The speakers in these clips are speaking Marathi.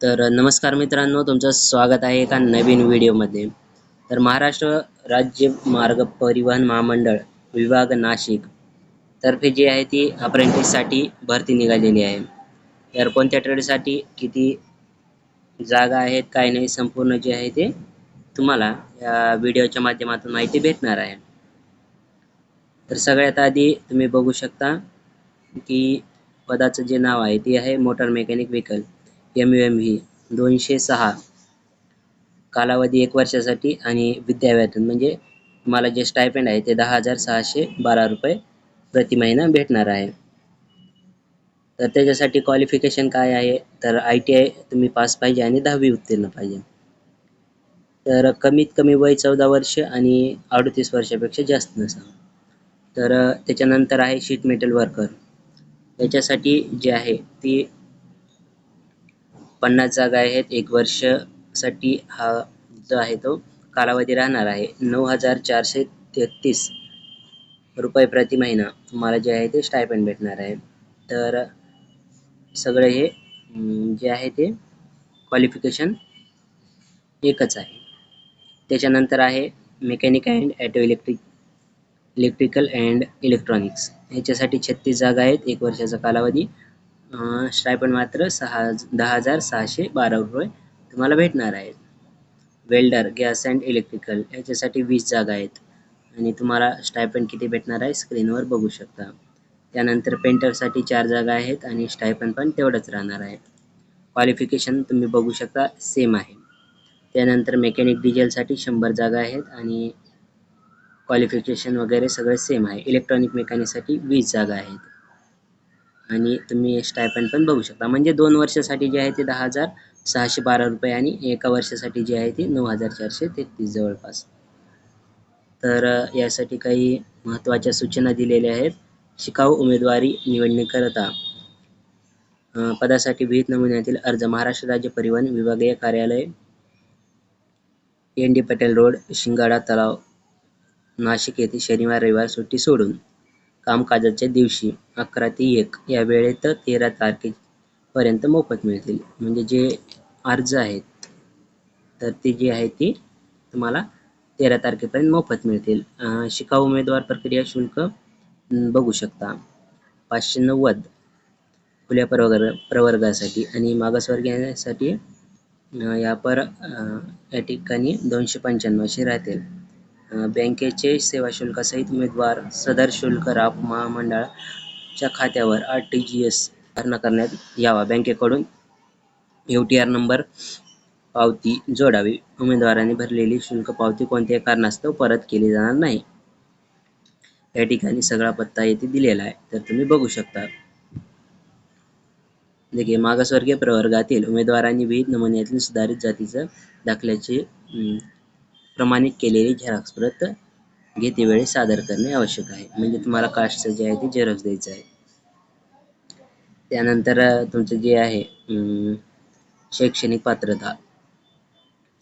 तर नमस्कार मित्रांनो तुमचं स्वागत आहे एका नवीन व्हिडिओमध्ये. तर महाराष्ट्र राज्य मार्ग परिवहन महामंडळ विभाग नाशिक तर्फे जी आहे ती अप्रेंटिससाठी भरती निघालेली आहे. तर कोणत्या ट्रेडसाठी किती जागा आहेत काय नाही संपूर्ण जे आहे ते तुम्हाला या व्हिडिओच्या माध्यमातून माहिती भेटणार आहे. तर सगळ्यात आधी तुम्ही बघू शकता की पदाचं जे नाव आहे ते आहे motor mechanic vehicle M U M V दोनशे सहा कालावधी एक वर्षासाठी आणि विद्यावेतन म्हणजे मला जे स्टायपेंड आहे ते दहा हजार सहाशे बारा रुपये प्रति महिना भेटणार आहे. तर त्याच्यासाठी क्वालिफिकेशन काय आहे? तर आय टी आय तुम्ही पास पाहिजे आणि दहावी उत्तीर्ण पाहिजे. तर कमीत कमी वय चौदा वर्ष आणि अडतीस वर्षापेक्षा जास्त नसावं. तर त्याच्यानंतर आहे शीट मेटल वर्कर याच्यासाठी जे आहे ती पन्नास जागा आहेत. एक वर्षासाठी हा जो आहे तो कालावधी राहणार आहे. नऊ हजार चारशे तेहतीस रुपये प्रति महिना तुम्हाला जे आहे ते स्टायपेंड भेटणार आहे. तर सगळं हे जे आहे ते क्वालिफिकेशन एकच आहे. त्याच्यानंतर आहे mechanic and auto electric electrical and electronics ह्याच्यासाठी छत्तीस जागा आहेत. एक वर्षाचा कालावधी स्टायपंड मात्र सहा दहा हजार सहाशे बारा रुपये तुम्हाला भेटणार आहेत. वेल्डर गॅस अँड इलेक्ट्रिकल याच्यासाठी वीस जागा आहेत. आणि तुम्हाला स्टायपंड किती भेटणार आहे स्क्रीनवर बघू शकता. त्यानंतर पेंटरसाठी चार जागा आहेत आणि स्टायपंड पण तेवढंच राहणार आहे. क्वालिफिकेशन तुम्ही बघू शकता सेम आहे. त्यानंतर मेकॅनिक डिझेलसाठी शंभर जागा आहेत आणि क्वालिफिकेशन वगैरे सगळं सेम आहे. इलेक्ट्रॉनिक मेकॅनिकसाठी वीस जागा आहेत. आणि तुम्ही स्टायपंड पण बघू शकता. म्हणजे दोन वर्षासाठी जे आहे ते दहा हजार सहाशे बारा रुपये आणि एका वर्षासाठी जे आहे ते नऊ हजार चारशे तेहतीस जवळपास. तर यासाठी काही महत्त्वाच्या सूचना दिलेल्या आहेत. शिकाऊ उमेदवारी निवडणीकरता पदासाठी विहित नमुन्यातील अर्ज महाराष्ट्र राज्य परिवहन विभागीय कार्यालय N D Patel road Shingada Talav Nashik येथे शनिवार रविवार सुट्टी सोडून कामकाजाच्या दिवशी अकरा ते एक या वेळेत तेरा तारखेपर्यंत मोफत मिळतील. म्हणजे जे अर्ज आहेत तर ती जी आहे ती तुम्हाला तेरा तारखेपर्यंत मोफत मिळतील. शिकाऊ उमेदवार प्रक्रिया शुल्क बघू शकता. पाचशे नव्वद खुल्या प्रवर्ग प्रवर्गासाठी आणि मागासवर्गीयांसाठी या पर या ठिकाणी दोनशे पंच्याण्णव असे राहतील. बँकेचे सेवा शुल्कासहित उमेदवार सदर शुल्क राप महामंडळाच्या खात्यावर आर टी जी एस भरणा करण्यात यावा. बँकेकडून यू टी आर नंबर पावती जोडावी. उमेदवारांनी भरलेली शुल्क पावती कोणत्याही कारणास्तव परत केली जाणार नाही. या ठिकाणी सगळा पत्ता येथे दिलेला आहे. तर तुम्ही बघू शकता. देखील मागासवर्गीय प्रवर्गातील उमेदवारांनी विविध नमुन्यातील सुधारित जातीचं दाखल्याचे प्रमाणित केलेली झेरॉक्स प्रत घेतेवेळी सादर करणे आवश्यक आहे. म्हणजे तुम्हाला कास्टचं जे आहे ते झेरॉक्स द्यायचं आहे. त्यानंतर तुमचं जे आहे शैक्षणिक पात्रता.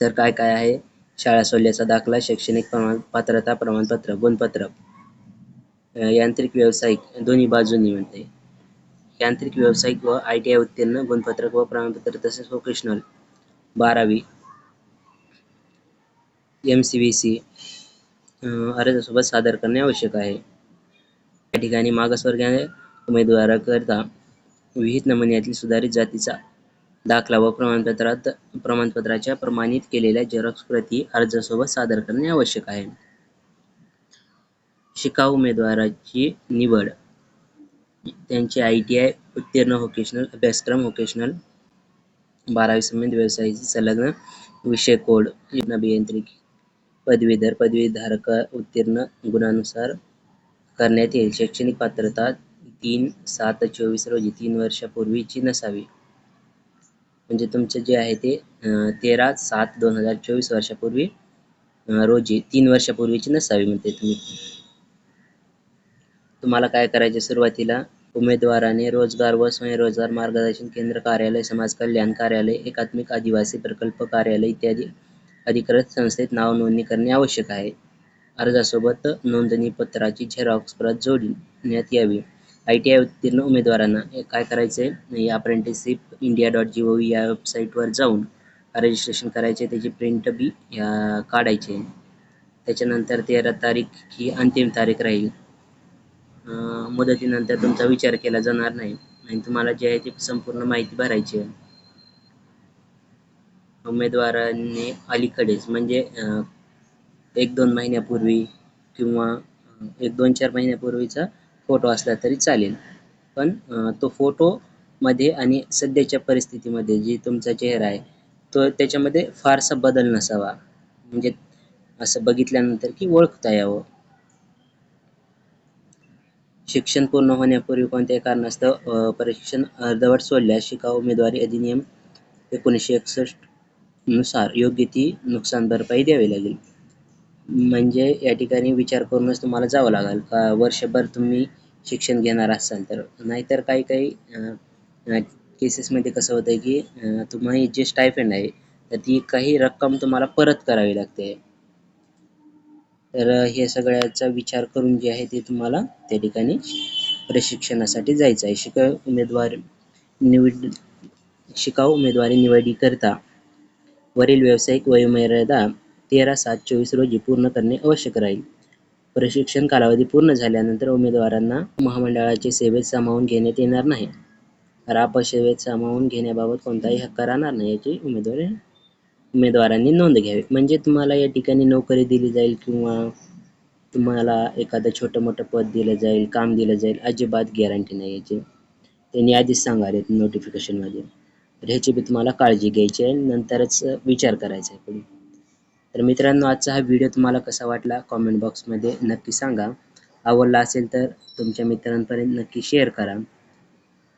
तर काय काय आहे? शाळा सोडल्याचा दाखला शैक्षणिक प्रमाण पात्रता प्रमाणपत्र गुणपत्र. यांत्रिक व्यावसायिक दोन्ही बाजूंनी म्हणते. यांत्रिक व्यावसायिक व आय टी आय उत्तीर्ण गुणपत्रक व प्रमाणपत्र तसेच वोकेशनल बारावी. एम अर्जासोबत सादर करणे आवश्यक आहे. या ठिकाणी मागासवर्गीय उमेदवाराकरता विहित नमुन्यातील सुधारित जातीचा दाखला व प्रमाणपत्रात प्रमाणपत्राच्या प्रमाणित केलेल्या झेरॉक्स प्रती अर्जासोबत सादर करणे आवश्यक आहे. शिकाऊ उमेदवाराची निवड. त्यांचे आय टी आय उत्तीर्ण व्होकेशनल अभ्यासक्रम व्होकेशनल बारावी संबंधित व्यवसायाची संलग्न विषय कोड अभियांत्रिकी पदवीधर पदवीधारक उत्तीर्ण गुणानुसार करण्यात येईल. शैक्षणिक पात्रता तीन सात चोवीस रोजी तीन वर्षापूर्वीची नसावी. म्हणजे तुमचं जे आहे ते तेरा सात दोन हजार चोवीस वर्षापूर्वी रोजी तीन वर्षापूर्वीची नसावी म्हणते तुम्ही. तुम्हाला काय करायचे सुरुवातीला? उमेदवाराने रोजगार व स्वयंरोजगार मार्गदर्शन केंद्र कार्यालय समाज कल्याण कार्यालय एकात्मिक आदिवासी प्रकल्प कार्यालय इत्यादी अधिकृत संस्थेत नाव नोंदणी करणे आवश्यक आहे. अर्जासोबत नोंदणी पत्राची झेरॉक्स प्रत जोडण्यात यावी. आय टी आय उत्तीर्ण उमेदवारांना काय करायचं आहे apprenticeship India dot G O V या वेबसाईटवर जाऊन रजिस्ट्रेशन करायचे त्याची प्रिंट बी काढायचे काढायची त्याच्यानंतर तेरा तारीख ही अंतिम तारीख राहील. मुदतीनंतर तुमचा विचार केला जाणार नाही. आणि तुम्हाला जे आहे ती संपूर्ण माहिती भरायची आहे. उमेदवारांनी अलीकडेच म्हणजे एक दोन महिन्यापूर्वी किंवा एक दोन चार महिन्यापूर्वीचा फोटो असला तरी चालेल. पण तो फोटो मध्ये आणि सध्याच्या परिस्थितीमध्ये जी तुमचा चेहरा आहे तो त्याच्यामध्ये फारसा बदल नसावा. म्हणजे असं बघितल्यानंतर की ओळखता यावं. शिक्षण पूर्ण होण्यापूर्वी कोणत्याही कारणास्तव अ, परीक्षण अर्धवट सोडल्यास शिकाऊ उमेदवारी अधिनियम एकोणीसशे एकसष्ट नुसार योग्य ती नुकसान भरपाई द्यावी लागेल. म्हणजे या ठिकाणी विचार करूनच तुम्हाला जावं लागेल. का वर्षभर तुम्ही शिक्षण घेणार असाल तर? नाहीतर काही काही केसेसमध्ये कसं होतं की तुम्हाला जे स्टायफंड आहे तर ती काही रक्कम तुम्हाला परत करावी लागते. तर हे सगळ्याचा विचार करून जे आहे ते तुम्हाला त्या ठिकाणी प्रशिक्षणासाठी जायचं आहे. शिकाऊ उमेदवार निवड शिकाऊ उमेदवारी निवडीकरता वरील व्यावसायिक वयोमर्यादा तेरा सात चोवीस रोजी पूर्ण करणे आवश्यक राहील. प्रशिक्षण कालावधी पूर्ण झाल्यानंतर उमेदवारांना महामंडळाचे सेवेत सामावून घेण्यात येणार नाही. राप सेवेत सामावून घेण्याबाबत कोणताही हक्क राहणार नाही याची उमेदवारी उमेदवारांनी नोंद घ्यावी. म्हणजे तुम्हाला या ठिकाणी नोकरी दिली जाईल किंवा तुम्हाला एखादं छोटं मोठं पद दिलं जाईल काम दिलं जाईल अजिबात गॅरंटी नाही याची. त्यांनी आधीच सांगाले नोटिफिकेशनमध्ये तर ह्याची बी तुम्हाला काळजी घ्यायची आहे नंतरच विचार करायचा आहे पुढे. तर मित्रांनो आजचा हा व्हिडिओ तुम्हाला कसा वाटला? कॉमेंट बॉक्समध्ये नक्की सांगा. आवडला असेल तर तुमच्या मित्रांपर्यंत नक्की शेअर करा.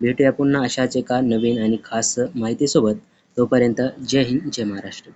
भेटूया पुन्हा अशाच एका नवीन आणि खास माहितीसोबत. तोपर्यंत जय हिंद जय महाराष्ट्र.